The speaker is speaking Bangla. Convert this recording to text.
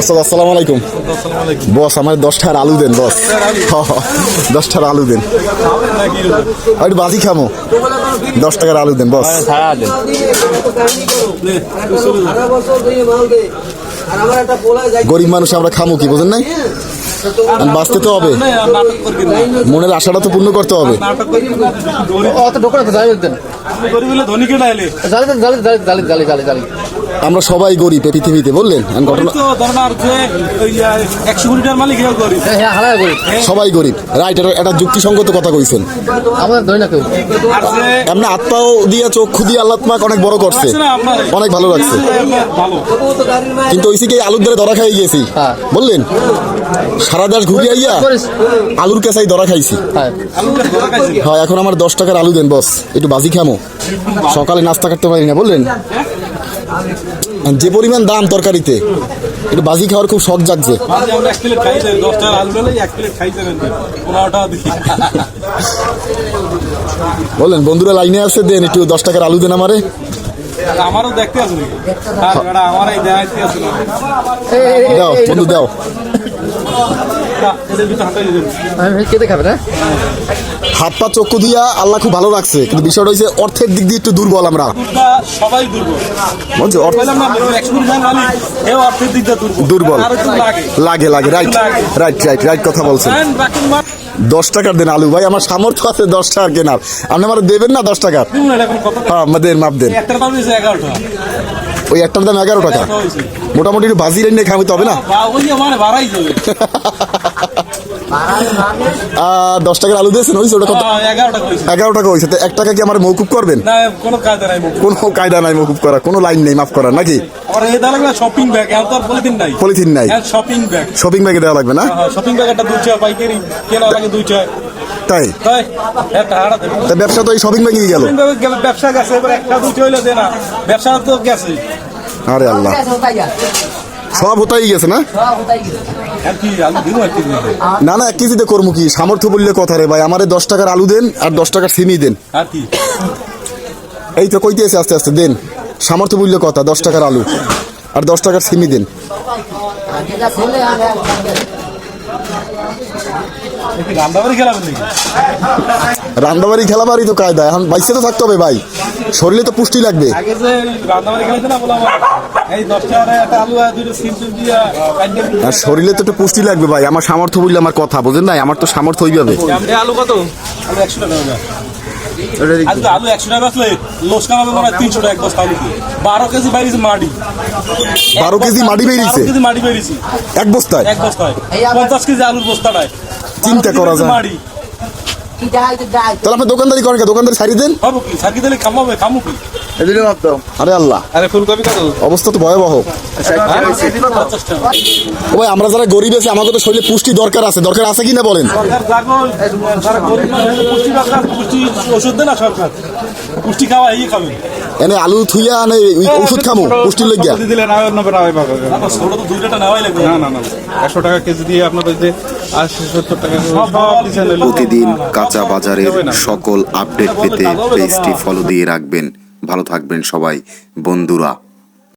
ওস্তাদ আসসালামু আলাইকুম। বস আমার দশটার আলু দেন বস। দশটার আলু দেন। আর একটু বাজি খামো। দশ টাকার আলু দেন বস। গরিব মানুষ আমরা খামো কি বোঝেন নাই? বাঁচতে তো হবে। না মনের আশাটা তো পূর্ণ করতে হবে। না অত ঢোকরা তো জালি দেন। গরিব হলে ধনীকে জালি দেন জালি জালি জালি জালি জালি জালি আমরা সবাই গরিব এই পৃথিবীতে বললেন। ঘটনা হ্যাঁ হ্যাঁ করি সবাই গরিব। রাইট এটা একটা যুক্তিসঙ্গত কথা কইছেন। এমনি আত্মাও দিয়া চক্ষু দিয়ে আল্লাহ তোমাকে অনেক বড় করছে। অনেক ভালো লাগছে। কিন্তু ওই থেকে আলুর দ্বারা ধরা খাই গেছি। হ্যাঁ। বললেন সারা দেশ ঘুরে আইয়া আলুর কেসাই ধরা খাইছি। হ্যাঁ। আলুটা ধরা খাইছে। হয় এখন আমার দশ টাকার আলু দেন বস। একটু বাজি খামো। সকালে নাস্তা করতে পারি না বললেন। যে পরিমাণ দাম তরকারিতে এটা বাজি খাওয়ার খুব শখ জাগছে। বললেন বন্ধুরা লাইনে আছে দেন একটু দশ টাকার আলু দেন আমারে। আমারও দেখতে নাকি? হ্যাঁ দাও বন্ধু দাও। কেটে খাবে না? হাত পা চক্ষু দিয়া আল্লাহ খুব ভালো রাখছে। কিন্তু বিষয়টা হচ্ছে অর্থের দিক দিয়ে একটু দুর্বল আমরা। সবাই দুর্বল। দুর্বল। লাগে। লাগে রাইট রাইট রাইট রাইট কথা বলছেন। দেন, দশ টাকার দেন আলু। ভাই আমার সামর্থ্য আছে দশ টাকার কেনার। আপনি আমার দেবেন না দশ টাকার? দিন হ্যাঁ আমাদের মাপ দেন। ওই একটার দাম এগারো টাকা। মোটামুটি একটু বাজি রেন্ডে খামিতে হবে না? দশ টাকার আলু দিয়েছেন ওই ওটা কত? হ্যাঁ, এগারো টাকা হয়েছে এক টাকা কি আমার মৌকুব করবেন? কোনো কায়দা নাই মৌকুব করা কোনো লাইন নেই মাফ করার নাকি? শপিং ব্যাগ পলিথিন নাই। পলিথিন নাই। শপিং ব্যাগ শপিং ব্যাগে দেওয়া লাগবে না? শপিং ব্যাগ একটা দুইটা পাইকারি কেনা লাগে দুইটা তাই তাই? তা ব্যবসা তো এই শপিং ব্যাগে গেল। ব্যবসা গেছে এবার একটা দুইটা হইলে দে না ব্যবসা তো গেছে আরে আল্লাহ। সব হতাই গেছে না? দিন দিন না না এক কেজিতে করব কি? সামর্থ্য বললে কথা রে ভাই। আমারে দশ টাকার আলু দেন আর দশ টাকার সিমি দেন। এই তো কইতে আছে আস্তে আস্তে দেন। সামর্থ্য বললে কথা দশ টাকার আলু আর দশ টাকার সিমি দেন। একটু রান্নাবাড়ি বাড়ি তো কায়দা এখন বাইসে তো থাকতে হবে ভাই। শরীরে তো পুষ্টি লাগবে। না আর শরীরে তো একটু পুষ্টি লাগবে ভাই আমার সামর্থ্য বললে আমার কথা বুঝেন নাই? আমার তো সামর্থ্য হইবে আলু কত? একশো টাকা হবে আলু আলু একশো টাকা আসলে লোস কামাবে মনে হয় তিনশো টাকা এক বস্তা আলু বারো কেজি বাইরেছে মাটি বারো কেজি মাটি বেরিয়েছে? কেজি মাটি বেরিয়েছে। এক বস্তায়? এক বস্তায়। পঞ্চাশ কেজি আলুর বস্তাটায়। চিন্তা করা যায়। মাটি তাহলে আপনি দোকানদারি করেন কে? দোকানদারি সারি দেন? কি? সার্কি দিলে খামাবে খামু কি? আরে আল্লাহ। আরে ফুলকপি কত? অবস্থা তো ভয়াবহ। ভাই আমরা যারা গরিব আছে তো শরীরে পুষ্টি দরকার আছে। দরকার আছে কিনা বলেন? পুষ্টি খাওয়া এই এনে আলু থুইয়া আনে ওষুধ খামো পুষ্টির লেগিয়া। দিলে না না না, টাকা না না না একশো টাকা কেজি দিয়ে যে আশি সত্তর টাকা হলো। প্রতিদিন কাঁচা বাজারের সকল আপডেট পেতে পেজটি ফলো দিয়ে রাখবেন। ভালো থাকবেন সবাই বন্ধুরা।